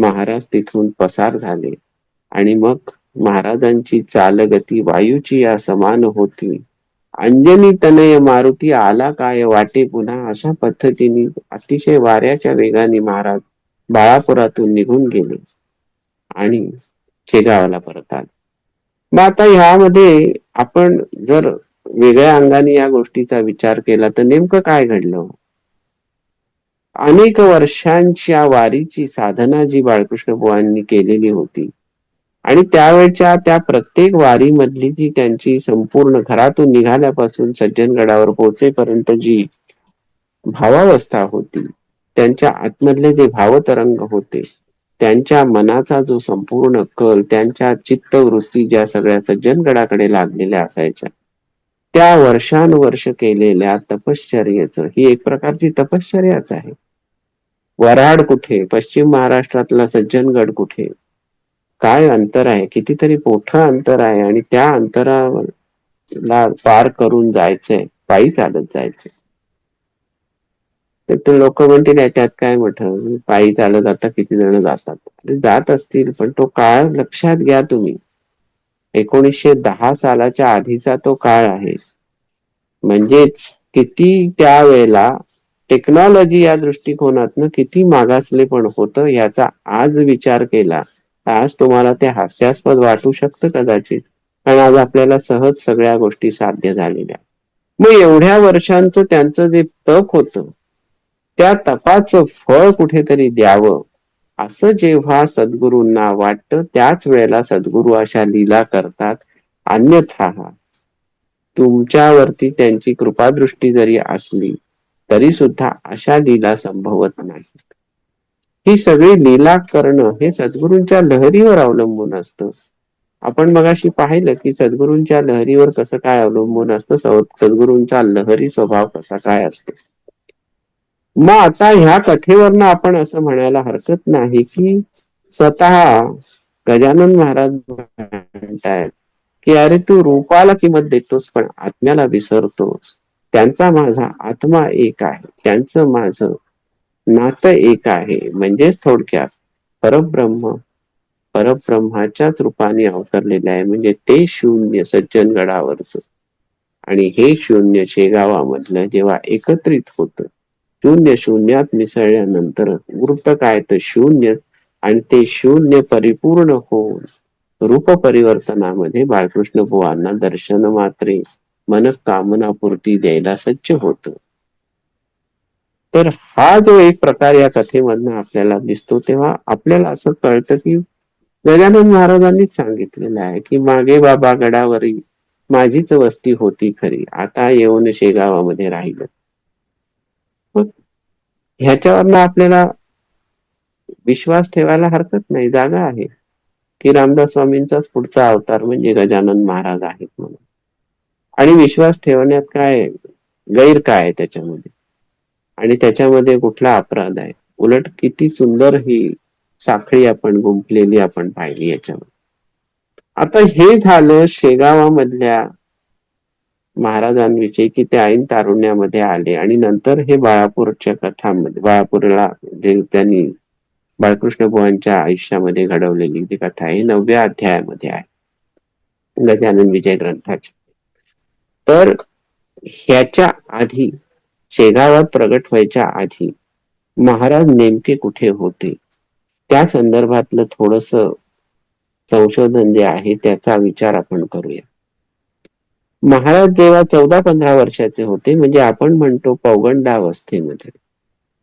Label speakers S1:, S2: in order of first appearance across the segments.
S1: महाराज तिथून पसार झाले. आणि मग महाराजांची चालगती वायूची या समान होती. अंजनी तनय मारुती आला काय वाटे पुन्हा? अशा पद्धतीने अतिशय वाऱ्याच्या वेगाने महाराज बाळापुरातून निघून गेले. आणि शेगावला परत आले. मग आता ह्यामध्ये आपण जर वेगळ्या अंगाने या गोष्टीचा विचार केला तर नेमकं काय घडलं? अनेक वर्षांच्या वारीची साधना जी बाळकृष्ण बुवांनी केलेली होती. आणि त्यावेळच्या त्या प्रत्येक वारीमधली जी त्यांची संपूर्ण घरातून निघाल्यापासून सज्जनगडावर पोहोचेपर्यंत जी भावावस्था होती त्यांच्या आतमधले जे भावतरंग होते त्यांच्या मनाचा जो संपूर्ण कल त्यांच्या चित्तवृत्ती ज्या सगळ्या सज्जनगडाकडे लागलेल्या असायच्या त्या वर्षानुवर्ष केलेल्या तपश्चर्येच ही एक प्रकारची तपश्चर्याच आहे. वराड कुठे? पश्चिम महाराष्ट्रातला सज्जनगड कुठे? काय अंतर आहे? कितीतरी मोठं अंतर आहे आणि त्या अंतरावर ला पार करून जायचंय पायी चालत जायचंय. तर ते लोक म्हणतील त्यात काय म्हटलं पायी चालत आता किती जण जातात? जात असतील पण तो काळ लक्षात घ्या तुम्ही. एकोणीसशे दहा सालाच्या आधीचा तो काळ आहे. म्हणजेच किती त्यावेळेला टेक्नॉलॉजी या दृष्टिकोनातनं किती मागासले पण होतं याचा आज विचार केला आज तुम्हाला ते हास्यास्पद वाटू शकतं कदाचित. कारण आज आपल्याला सहज सगळ्या गोष्टी साध्य झालेल्या. मग एवढ्या वर्षांचं त्यांचं जे तप होतं त्या तपाचं फळ कुठेतरी द्यावं. असं जेव्हा सद्गुरूंना वाटतं त्याच वेळेला सद्गुरू अशा लीला करतात. अन्यथा तुमच्यावरती त्यांची कृपादृष्टी जरी असली तरी सुद्धा अशा लीला संभवत नाही ही सगळी लीला करणं हे सद्गुरूंच्या लहरीवर अवलंबून असतं. आपण मगाशी पाहिलं की सद्गुरूंच्या लहरीवर कसं काय अवलंबून असतं सद्गुरूंचा लहरी स्वभाव कसा काय असतो? मग आता ह्या कथेवरनं आपण असं म्हणायला हरकत नाही की स्वतः गजानन महाराज म्हणतायत की अरे तू रूपाला किंमत देतोस पण आत्म्याला विसरतोस. त्यांचा माझा आत्मा एक आहे. त्यांचं माझं नातं एक आहे. म्हणजेच थोडक्यात परब्रह्म परब्रह्माच्याच रूपाने अवतरलेलं आहे. म्हणजे ते शून्य सज्जनगडावरच. आणि हे शून्य शेगावामधलं जेव्हा एकत्रित होतं शून्य शून्यात मिसळल्यानंतर वृत्त काय तर शून्य आणि ते शून्य परिपूर्ण होऊन रूप परिवर्तनामध्ये बाळकृष्ण बुवांना दर्शन मात्रे मनकामनापूर्ती द्यायला सज्ज होत. तर हा जो एक प्रकार या कथेमधनं आपल्याला दिसतो तेव्हा आपल्याला असं कळतं की गजानन महाराजांनीच सांगितलेलं आहे की मागे बाबा गडावरी माझीच वस्ती होती खरी आता येऊन शेगावामध्ये राहिलं. ह्याच्यावरनं आपल्याला विश्वास ठेवायला हरकत नाही जागा आहे. की रामदास स्वामींचाच पुढचा अवतार म्हणजे गजानन महाराज आहेत म्हणून. आणि विश्वास ठेवण्यात काय गैर काय आहे त्याच्यामध्ये? आणि त्याच्यामध्ये कुठला अपराध आहे? उलट किती सुंदर ही साखळी आपण गुंफलेली आपण पाहिली याच्यामध्ये. आता हे झालं शेगावामधल्या महाराजांविषयी की ते ऐन तारुण्यामध्ये आले. आणि नंतर हे बाळापूरच्या कथामध्ये बाळापूरला जे त्यांनी बाळकृष्ण बुवांच्या आयुष्यामध्ये घडवलेली जी कथा आहे नवव्या अध्यायामध्ये आहे. गजानन विजय ग्रंथाची. तर ह्याच्या आधी शेगावात प्रगट व्हायच्या आधी महाराज नेमके कुठे होते? त्या संदर्भातलं थोडस संशोधन जे आहे त्याचा विचार आपण करूया. महाराज जेव्हा चौदा पंधरा वर्षाचे होते म्हणजे आपण म्हणतो पौगंडावस्थेमध्ये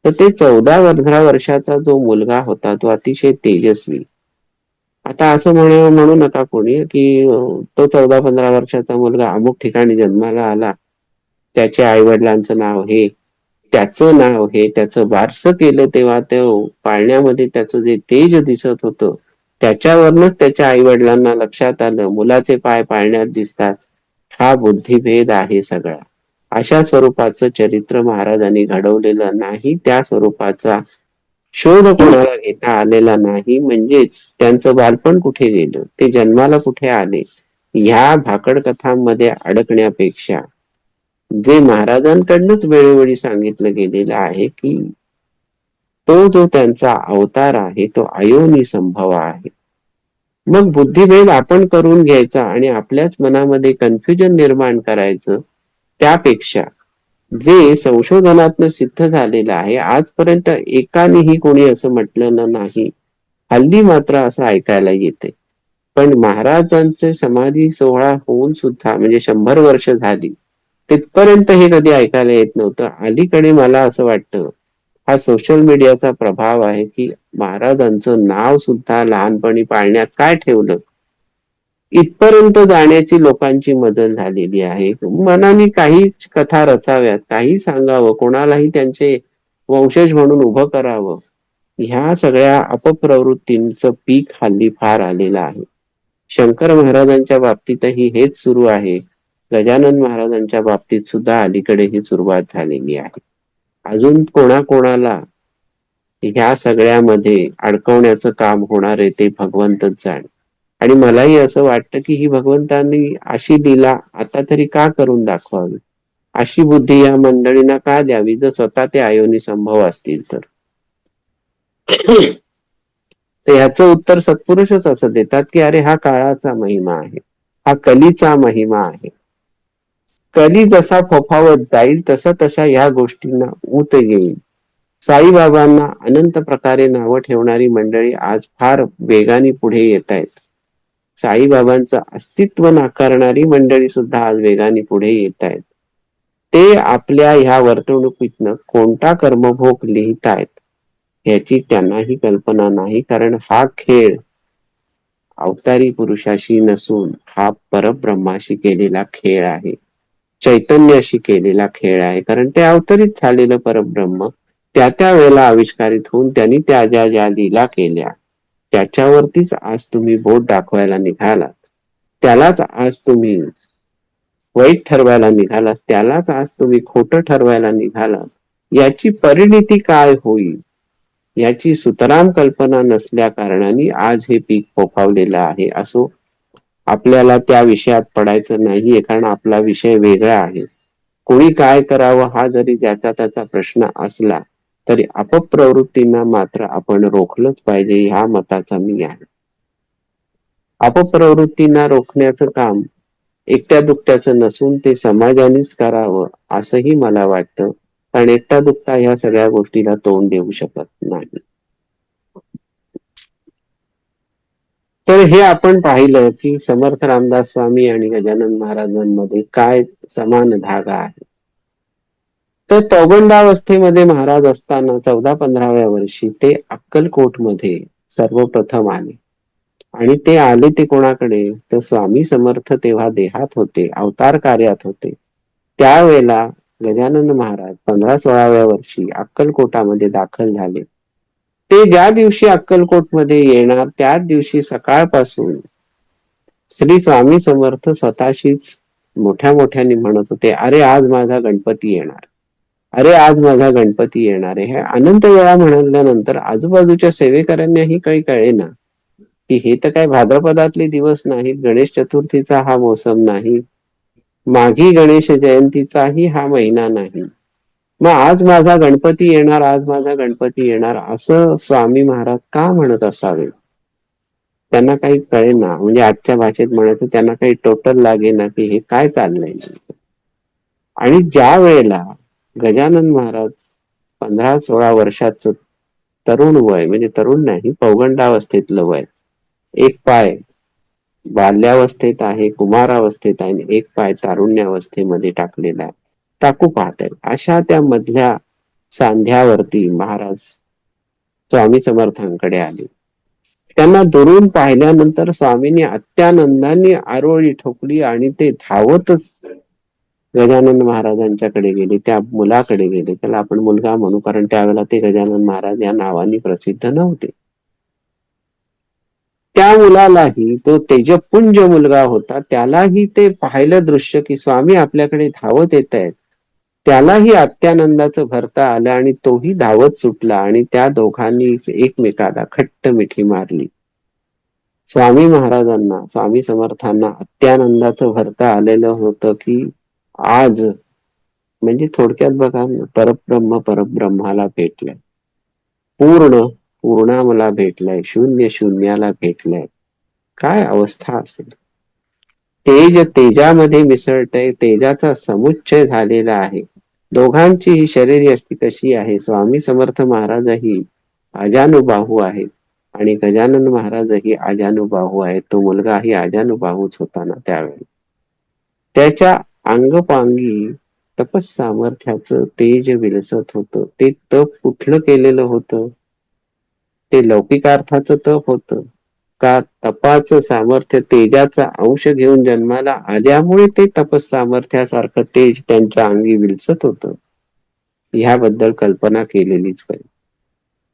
S1: तर ते चौदा पंधरा वर्षाचा जो मुलगा होता तो अतिशय तेजस्वी. आता असं म्हण म्हणू नका कोणी की तो चौदा पंधरा वर्षाचा मुलगा अमुक ठिकाणी जन्माला आला त्याच्या आई वडिलांचं नाव हे त्याचं नाव हे त्याचं बारसं केलं तेव्हा ते पाळण्यामध्ये त्याचं जे तेज दिसत होतं त्याच्यावरनच त्याच्या आई वडिलांना लक्षात आलं मुलाचे पाय पाळण्यात दिसतात हा बुद्धिभेद आहे सगळा. अशा स्वरूपाचं चरित्र महाराजांनी घडवलेलं नाही त्या स्वरूपाचा शोध कोणाला घेता आलेला नाही म्हणजेच त्यांचं बालपण कुठे गेलं? ते जन्माला कुठे आले? ह्या भाकड कथांमध्ये अडकण्यापेक्षा जे महाराजांकडनंच वेळोवेळी सांगितलं गेलेलं आहे की तो जो त्यांचा अवतार आहे तो अयोनी संभव आहे. मग बुद्धिभेद आपण करून घ्यायचा आणि आपल्याच मनामध्ये कन्फ्युजन निर्माण करायचं त्यापेक्षा जे संशोधनातनं सिद्ध झालेलं आहे आजपर्यंत एकानेही कोणी असं म्हटलं नाही हल्ली मात्र असं ऐकायला येते. पण महाराजांचे समाधी सोहळा होऊन सुद्धा म्हणजे शंभर वर्ष झाली तिथपर्यंत हे कधी ऐकायला येत नव्हतं. अलीकडे मला असं वाटतं हा सोशल मीडियाचा प्रभाव आहे की महाराजांचं नाव सुद्धा लहानपणी पाळण्यात काय ठेवलं? इथपर्यंत जाण्याची लोकांची मदत झालेली आहे. मनाने काही कथा रचाव्यात काही सांगावं कोणालाही त्यांचे वंशज म्हणून उभं करावं. ह्या सगळ्या अपप्रवृत्तींचं पीक हल्ली फार आलेलं आहे. शंकर महाराजांच्या बाबतीतही हेच सुरू आहे. गजानन महाराजांच्या बाबतीत सुद्धा अलीकडे ही सुरुवात झालेली आहे. अजून कोणाकोणाला ह्या सगळ्यामध्ये अडकवण्याचं काम होणार आहे ते भगवंतच जाण. आणि मलाही असं वाटतं की ही भगवंतांनी अशी लीला आता तरी का करून दाखवावी? अशी बुद्धी या मंडळींना का द्यावी? जर स्वतः ते आयोनी संभव असतील तर. ह्याचं उत्तर सत्पुरुषच असं देतात की अरे हा काळाचा महिमा आहे. हा कलीचा महिमा आहे. कली जसा फोफावत जाईल तसा तसा या गोष्टींना ऊत येईल. साईबाबांना अनंत प्रकारे नावं ठेवणारी मंडळी आज फार वेगाने पुढे येत आहेत. साईबाबांचं अस्तित्व नाकारणारी मंडळी सुद्धा आज वेगाने पुढे येत आहेत. ते आपल्या ह्या वर्तणुकीतनं कोणता कर्मभोग लिहित आहेत याची त्यांनाही कल्पना नाही कारण हा खेळ अवतारी पुरुषाशी नसून हा परब्रह्माशी केलेला खेळ आहे. चैतन्याशी केलेला खेळ आहे कारण ते अवतरित झालेलं परब्रह्म त्या त्या वेळेला आविष्कारित होऊन त्यांनी त्या ज्या ज्या लीला केल्या त्याच्यावरतीच आज तुम्ही बोट दाखवायला निघालात. त्यालाच आज तुम्ही वाईट ठरवायला निघालात. त्यालाच आज तुम्ही खोटं ठरवायला निघालात. याची परिणिती काय होईल? याची सुतराम कल्पना नसल्या कारणाने आज हे पीक फोफावलेलं आहे. असो आपल्याला त्या विषयात पडायचं नाहीये कारण आपला विषय वेगळा आहे. कोणी काय करावं हा जरी ज्याचा त्याचा प्रश्न असला तरी अपप्रवृत्तींना मात्र आपण रोखलंच पाहिजे ह्या मताचा मी आहे. अपप्रवृत्तींना रोखण्याचं काम एकट्या दुकट्याचं नसून ते समाजानेच करावं असंही मला वाटतं. कारण एकटा दुकटा ह्या सगळ्या गोष्टीला तोंड देऊ शकत नाही. तर हे आपण पाहिलं की समर्थ रामदास स्वामी आणि गजानन महाराजांमध्ये काय समान धागा आहे. तर पौगंडावस्थेमध्ये महाराज असताना चौदा पंधराव्या वर्षी ते अक्कलकोटमध्ये सर्वप्रथम आले आणि ते आले ते कोणाकडे? तर स्वामी समर्थ तेव्हा देहात होते अवतार कार्यात होते. त्यावेळेला गजानन महाराज पंधरा सोळाव्या वर्षी अक्कलकोटामध्ये दाखल झाले. ते ज्या दिवशी अक्कलकोटमध्ये येणार त्याच दिवशी सकाळपासून श्री स्वामी समर्थ स्वतःशीच मोठ्या मोठ्याने म्हणत होते अरे आज माझा गणपती येणार. अरे आज माझा गणपती येणार आहे. हे अनंत वेळा म्हणाल्यानंतर आजूबाजूच्या सेवेकऱ्यांनाही काही कळेना. की हे तर काय भाद्रपदातले दिवस नाहीत गणेश चतुर्थीचा हा मोसम नाही. माघी गणेश जयंतीचाही हा महिना नाही. मग आज माझा गणपती येणार आज माझा गणपती येणार असं स्वामी महाराज का म्हणत असावे? त्यांना काही कळेना. म्हणजे आजच्या भाषेत म्हणायचं त्यांना काही टोटल लागेना की हे काय चाललंय. आणि ज्या वेळेला गजानन महाराज पंधरा सोळा वर्षाचं तरुण वय म्हणजे तरुण नाही पौगंडावस्थेतलं वय. एक पाय बाल्यावस्थेत आहे कुमारावस्थेत आहे एक पाय तारुण्यावस्थेमध्ये टाकलेला आहे. टाकू पाहत आहे अशा त्या मधल्या सांध्यावरती महाराज स्वामी समर्थांकडे आले. त्यांना दुरून पाहिल्यानंतर स्वामींनी अत्यानंदाने आरोळी ठोकली आणि ते धावतच गजानन महाराजांच्याकडे गेले त्या मुलाकडे गेले. त्याला आपण मुलगा म्हणू कारण त्यावेळेला ते गजानन महाराज या नावाने प्रसिद्ध नव्हते. त्या मुलालाही तो तेजपुंज मुलगा होता त्यालाही ते पाहिलं दृश्य की स्वामी आपल्याकडे धावत येत आहेत त्यालाही अत्यानंदाचं भरता आलं आणि तोही धावत सुटला आणि त्या दोघांनी एकमेकाला खट्ट मिठी मारली. स्वामी महाराजांना स्वामी समर्थांना अत्यानंदाचं भरता आलेलं होतं की आज म्हणजे थोडक्यात बघा परब्रह्म परब्रह्माला भेटलंय. पूर्ण पूर्णा मला भेटलाय शून्य शून्याला भेटलाय. काय अवस्था असेल? तेज तेजामध्ये मिसळतय तेजाचा समुच्चय झालेला आहे. दोघांची ही शरीर यष्टी कशी आहे? स्वामी समर्थ महाराजही अजानुबाहू आहेत. आणि गजानन महाराजही अजानुबाहू आहेत. तो मुलगाही अजानुबाहूच होता ना त्यावेळी. त्याच्या अंगपांगी तपस सामर्थ्याचं तेज विलसत होतं. ते तप कुठलं केलेलं होतं? ते लौकिकार्थाचं तप होतं. का तपाचं सामर्थ्य तेजाचा अंश घेऊन जन्माला आल्यामुळे ते तपस सामर्थ्यासारखं तेज त्यांच्या अंगी विलसत होतं? ह्याबद्दल कल्पना केलेलीच पाहिजे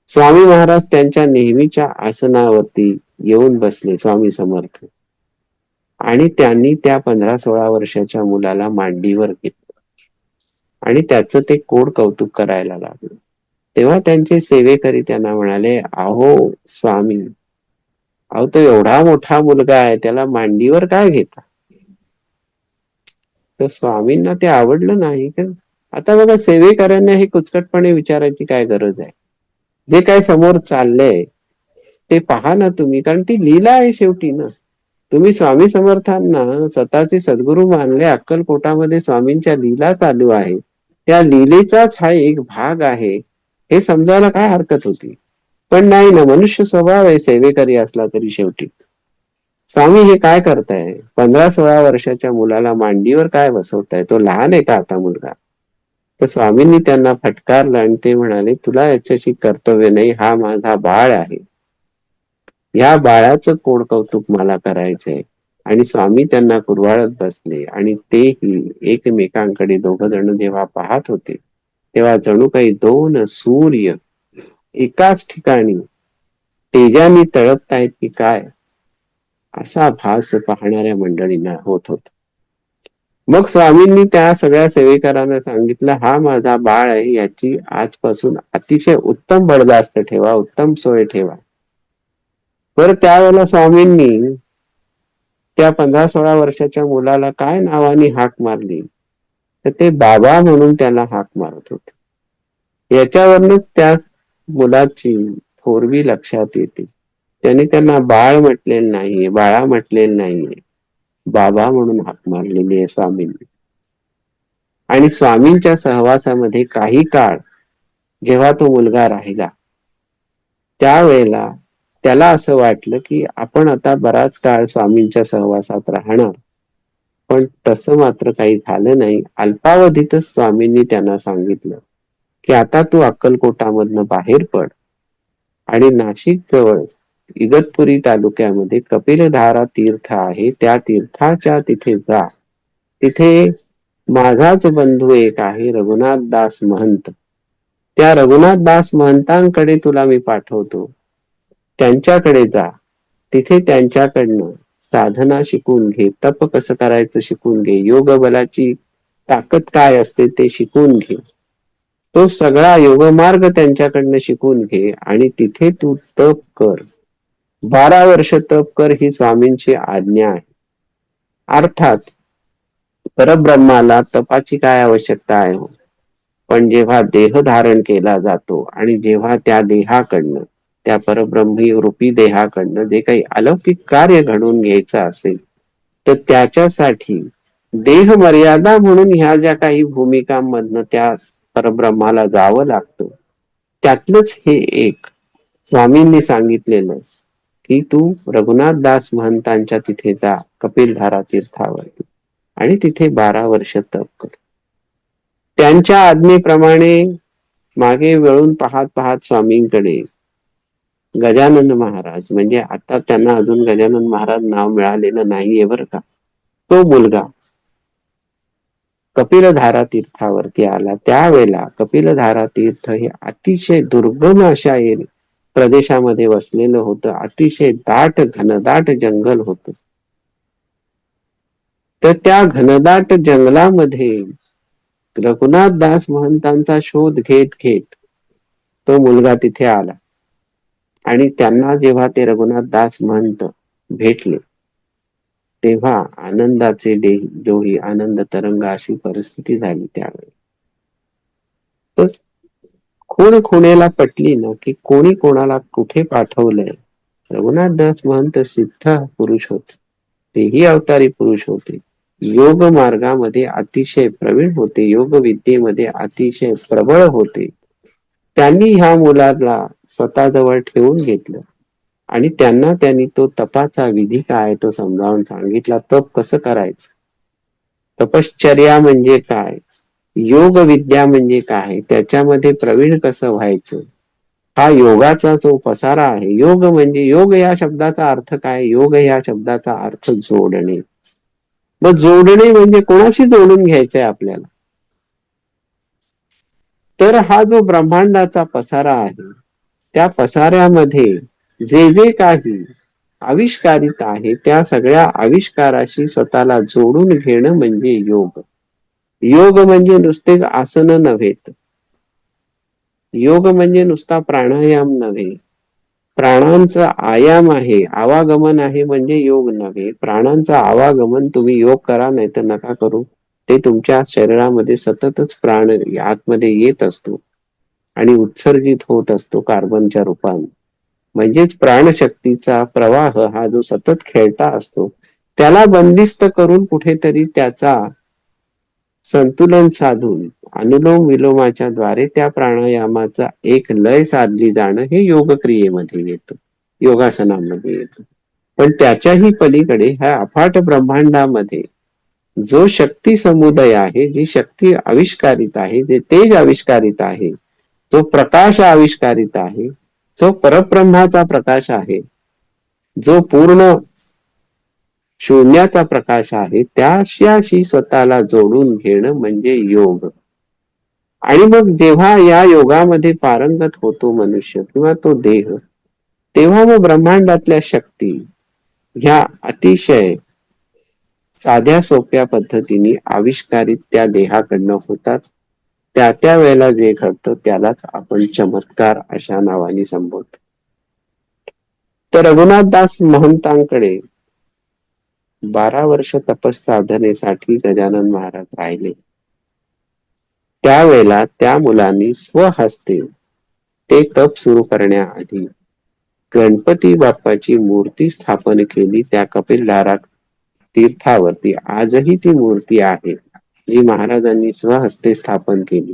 S1: स्वामी महाराज त्यांच्या नेहमीच्या आसनावरती येऊन बसले. स्वामी समर्थ. आणि त्यांनी त्या पंधरा सोळा वर्षाच्या मुलाला मांडीवर घेतलं. आणि त्याचं ते कोड कौतुक करायला लागलं. तेव्हा त्यांचे सेवेकरी त्यांना म्हणाले अहो स्वामी अहो तो एवढा मोठा मुलगा आहे त्याला मांडीवर काय घेता? तर स्वामींना ते आवडलं नाही का? आता बघा सेवेकऱ्यांना हे कुचकटपणे विचारायची काय गरज आहे? जे काय समोर चाललंय ते पहा ना तुम्ही कारण ती लीला आहे शेवटी ना. तुम्ही स्वामी समर्थांना स्वतःचे सद्गुरू मानले अक्कलकोटामध्ये स्वामींच्या लीला चालू आहे. त्या लीलेचाच हा एक भाग आहे. हे समजायला काय हरकत होती? पण नाही ना मनुष्य स्वभाव आहे सेवेकरी असला तरी शेवटी. स्वामी हे काय करताय? पंधरा सोळा वर्षाच्या मुलाला मांडीवर काय बसवताय? तो लहान आहे का आता मुलगा? तर स्वामींनी त्यांना फटकारलं आणि ते म्हणाले तुला याच्याशी कर्तव्य नाही हा माझा बाळ आहे. या बाळाचं कोड कौतुक मला करायचंय. आणि स्वामी त्यांना कुरवाळत बसले आणि तेही एकमेकांकडे दोघ जण जेव्हा पाहत होते तेव्हा जणू काही दोन सूर्य एकाच ठिकाणी तेजाने तळपतायत की काय? असा भास पाहणाऱ्या मंडळींना होत होता. मग स्वामींनी त्या सगळ्या सेवेकरांना सांगितलं हा माझा बाळ आहे याची आजपासून अतिशय उत्तम बडदास्त ठेवा उत्तम सोय ठेवा. बरं त्यावेळेला स्वामींनी त्या पंधरा सोळा वर्षाच्या मुलाला काय नावाने हाक मारली? तर ते बाबा म्हणून त्याला हाक मारत होते. याच्यावरनच त्या मुलाची थोरवी लक्षात येते. त्याने त्यांना बाळ म्हटलेलं नाहीये बाळा म्हटलेलं नाहीये. बाबा म्हणून हाक मारलेली आहे स्वामींनी. आणि स्वामींच्या सहवासामध्ये काही काळ जेव्हा तो मुलगा राहिला त्यावेळेला त्याला असं वाटलं की आपण आता बराच काळ स्वामींच्या सहवासात राहणार. पण तसं मात्र काही झालं नाही. अल्पावधीतच स्वामींनी त्यांना सांगितलं की आता तू अक्कलकोटामधनं बाहेर पड. आणि नाशिक जवळ इगतपुरी तालुक्यामध्ये कपिलधारा तीर्थ आहे. त्या तीर्थाच्या तिथे जा. तिथे माझाच बंधू एक आहे रघुनाथ दास महंत. त्या रघुनाथ दास महंतांकडे तुला मी पाठवतो. त्यांच्याकडे जा. तिथे त्यांच्याकडनं साधना शिकून घे. तप कसं करायचं शिकून घे. योग बलाची ताकद काय असते ते शिकून घे. तो सगळा योगमार्ग त्यांच्याकडनं शिकून घे आणि तिथे तू तप कर. बारा वर्ष तप कर ही स्वामींची आज्ञा आहे. अर्थात परब्रह्माला तपाची काय आवश्यकता आहे हो? पण जेव्हा देह धारण केला जातो आणि जेव्हा त्या देहाकडनं त्या परब्रह्मी रूपी देहाकडनं जे काही अलौकिक कार्य घडून घ्यायचं असेल तर त्याच्यासाठी देह मर्यादा म्हणून ह्या ज्या काही भूमिकांमधनं त्या परब्रह्माला जावं लागतं. त्यातलंच हे एक स्वामींनी सांगितलेलं की तू रघुनाथ दास महंतांच्या तिथे जा कपिलधारा तीर्थावरती आणि तिथे बारा वर्ष तप कर. त्यांच्या आज्ञेप्रमाणे मागे वळून पाहत पाहत स्वामींकडे गजानन महाराज. म्हणजे आता त्यांना अजून गजानन महाराज नाव मिळालेलं नाहीये बरं का. तो मुलगा कपिलधारा तीर्थावरती आला. त्यावेळेला कपिलधारा तीर्थ हे अतिशय दुर्गम अशा प्रदेशामध्ये वसलेलं होतं. अतिशय दाट घनदाट जंगल होत. तर त्या घनदाट जंगलामध्ये रघुनाथ दास महंतांचा शोध घेत घेत तो मुलगा तिथे आला. आणि त्यांना जेव्हा ते रघुनाथ दास महंत भेटले तेव्हा आनंदाचे डोही आनंद तरंग अशी परिस्थिती झाली त्यावेळी. तर खूण खुणेला पटली ना की कोणी कोणाला कुठे पाठवलंय? रघुनाथ दास महंत सिद्ध पुरुष होते. तेही अवतारी पुरुष होते. योग मार्गामध्ये अतिशय प्रवीण होते. योग विद्येमध्ये अतिशय प्रबळ होते. त्यांनी ह्या मुलाला स्वतःजवळ ठेवून घेतलं. आणि त्यांना त्यांनी तो तपाचा विधी काय तो समजावून सांगितला. तप कसं करायचं? तपश्चर्या म्हणजे काय? योग विद्या म्हणजे काय? त्याच्यामध्ये प्रवीण कसं व्हायचं? हा योगाचा जो पसारा आहे योग म्हणजे योग या शब्दाचा अर्थ काय? योग या शब्दाचा अर्थ जोडणे. मग जोडणे म्हणजे कोणाशी जोडून घ्यायचंय आपल्याला? तर हा जो ब्रह्मांडाचा पसारा आहे त्या पसाऱ्यामध्ये जे जे काही आविष्कारित आहे त्या सगळ्या आविष्काराशी स्वतःला जोडून घेणं म्हणजे योग. योग म्हणजे नुसते आसन नव्हेत. योग म्हणजे नुसता प्राणायाम नव्हे. प्राणांचा आयाम आहे आवागमन आहे म्हणजे योग नव्हे. प्राणांचा आवागमन तुम्ही योग करा नाही तर नका करू. ते तुमच्या शरीरामध्ये सततच प्राण आतमध्ये येत असतो आणि उत्सर्जित होत असतो कार्बनच्या रूपाने. म्हणजेच प्राणशक्तीचा प्रवाह हा जो सतत खेळता असतो त्याला बंदिस्त करून कुठेतरी त्याचा संतुलन साधून अनुलोम विलोमाच्या द्वारे त्या प्राणायामाचा एक लय साधली जाणं हे योग क्रियेमध्ये येतं योगासनामध्ये येतं. पण त्याच्याही पलीकडे ह्या अफाट ब्रह्मांडामध्ये जो शक्ती समुदाय आहे जी शक्ती आविष्कारित आहे जे तेज आविष्कारित आहे तो प्रकाश आविष्कारित आहे जो परब्रह्माचा प्रकाश आहे जो पूर्ण शून्याचा प्रकाश आहे त्याशी स्वतःला जोडून घेणं म्हणजे योग. आणि मग जेव्हा या योगामध्ये पारंगत होतो मनुष्य किंवा तो देह तेव्हा मग ब्रह्मांडातल्या शक्ती ह्या अतिशय साध्या सोप्या पद्धतीने आविष्कारित त्या देहाकडनं होतात. त्या त्या वेळेला जे घडतं त्यालाच आपण चमत्कार अशा नावाने संबोधतो. तर रघुनाथ दास महंतांकडे बारा वर्ष तपसाधनेसाठी गजानन महाराज राहिले. त्यावेळेला त्या मुलांनी स्वहस्ते ते तप सुरू करण्याआधी गणपती बाप्पाची मूर्ती स्थापन केली त्या कपिलधारा तीर्थावरती. आजही ती मूर्ती आहे. जी महाराजांनी स्वहस्ते स्थापन केली.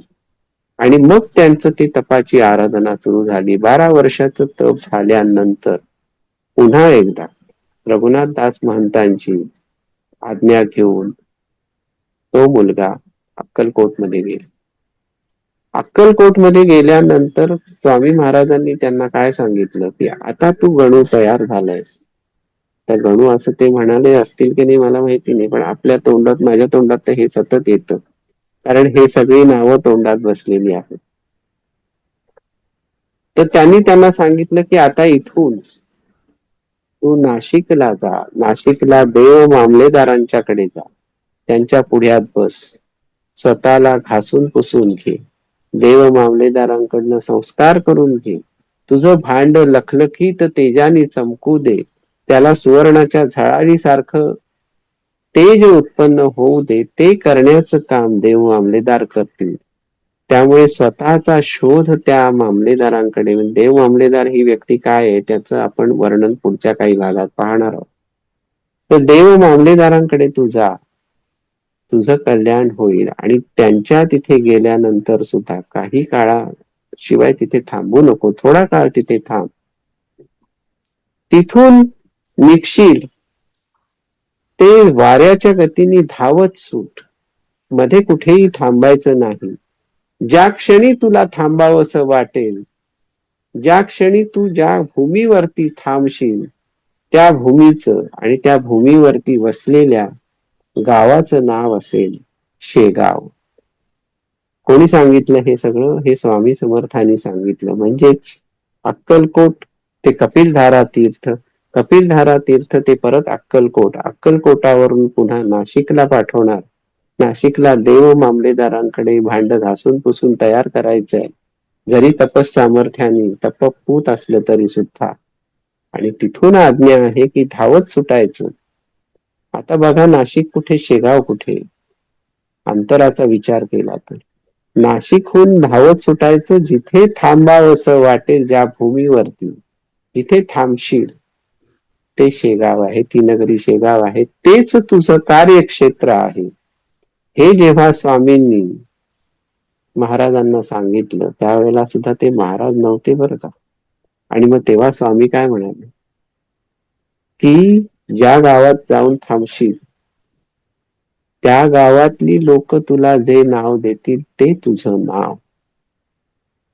S1: आणि मग त्यांचं ती तपाची आराधना सुरू झाली. बारा वर्षाचं तप झाल्यानंतर पुन्हा एकदा रघुनाथ दास महंतांची आज्ञा घेऊन तो मुलगा अक्कलकोटमध्ये गेला. अक्कलकोटमध्ये गेल्यानंतर स्वामी महाराजांनी त्यांना काय सांगितलं की आता तू गणू तयार झालायस. त्या गणू असं ते म्हणाले असतील की नाही मला माहिती नाही पण आपल्या तोंडात माझ्या तोंडात तर हे सतत येतं. कारण हे सगळी नावं तोंडात बसलेली आहेत. तर त्यांनी त्यांना सांगितलं की आता इथून तू नाशिकला जा. नाशिकला देव मामलेदारांच्याकडे जा. त्यांच्या पुढ्यात बस. स्वतःला घासून पुसून घे. देव मामलेदारांकडनं संस्कार करून घे. तुझं भांड लखलखीत तेजाने चमकू दे. त्याला सुवर्णाच्या झळाळीसारखं तेज उत्पन्न होऊ दे ते करण्याचं काम देव मामलेदार करतील. त्यामुळे स्वतःचा शोध त्या मामलेदारांकडे म्हणजे देव मामलेदार ही व्यक्ती काय आहे त्याचं आपण वर्णन पुढच्या काही भागात पाहणार आहोत. तर देव मामलेदारांकडे तू जा. तुझं कल्याण होईल. आणि त्यांच्या तिथे गेल्यानंतर सुद्धा काही काळा शिवाय तिथे थांबू नको. थोडा काळ तिथे थांब. तिथून निघशील. ते वाऱ्याच्या गतीने धावत सूट. मध्ये कुठेही थांबायचं नाही. ज्या क्षणी तुला थांबावंसं वाटेल ज्या क्षणी तू ज्या भूमीवरती थांबशील त्या भूमीचं आणि त्या भूमीवरती वसलेल्या गावाचं नाव असेल शेगाव. कोणी सांगितलं हे सगळं? हे स्वामी समर्थांनी सांगितलं. म्हणजेच अक्कलकोट ते कपिलधारा तीर्थ कपिलधारा तीर्थ ते परत अक्कलकोट. अक्कलकोटावरून पुन्हा नाशिकला पाठवणार. नाशिकला देव मामलेदारांकडे भांड घासून पुसून तयार करायचंय. जरी तपस सामर्थ्याने तपपूत असलं तरी सुद्धा. आणि तिथून आज्ञा आहे की धावत सुटायचं. आता बघा नाशिक कुठे शेगाव कुठे? अंतराचा विचार केला तर. नाशिकहून धावत सुटायचं जिथे थांबावंसं वाटेल ज्या भूमीवरती. जिथे थांबशील. ते शेगाव आहे ती नगरी शेगाव आहे तेच तुझं कार्यक्षेत्र आहे. हे जेव्हा स्वामींनी महाराजांना सांगितलं त्यावेळेला सुद्धा ते महाराज नव्हते बरं का. आणि मग तेव्हा स्वामी काय म्हणाले? की ज्या गावात जाऊन थांबशील त्या गावातली लोक तुला जे नाव देतील ते तुझं नाव.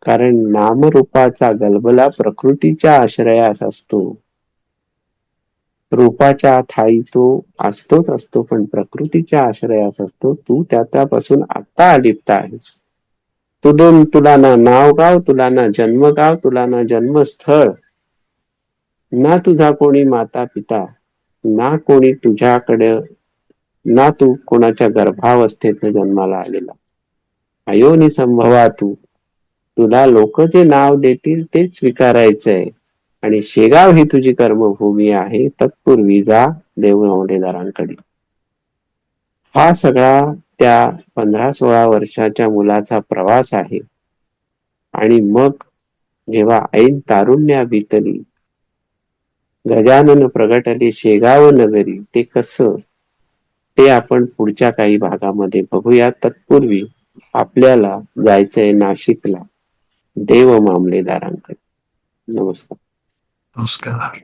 S1: कारण नामरूपाचा गलबला प्रकृतीच्या आश्रयास असतो. रूपाच्या थाई तो असतोच असतो पण प्रकृतीच्या आश्रयास असतो. तू त्यापासून आता अलिप्त आहेस. तू दोन तुला ना नाव गाव तुला ना जन्मगाव तुला ना जन्मस्थळ. ना तुझा कोणी माता पिता ना कोणी तुझ्याकडे ना तू कोणाच्या गर्भावस्थेत जन्माला आलेला. अयोनी संभवा तू तुला लोक जे नाव देतील तेच स्वीकारायचंय. आणि शेगाव ही तुझी कर्मभूमी आहे तत्पूर्वी जा देवमावलेदारांकडे हा सगळा त्या पंधरा सोळा वर्षाच्या मुलाचा प्रवास आहे. आणि मग जेव्हा ऐन तारुण्या बितली गजानन प्रगटले शेगाव नगरी ते कसं? ते आपण पुढच्या काही भागामध्ये बघूया. तत्पूर्वी आपल्याला जायचंय नाशिकला देव मामलेदारांकडे. नमस्कार.
S2: नमस्कार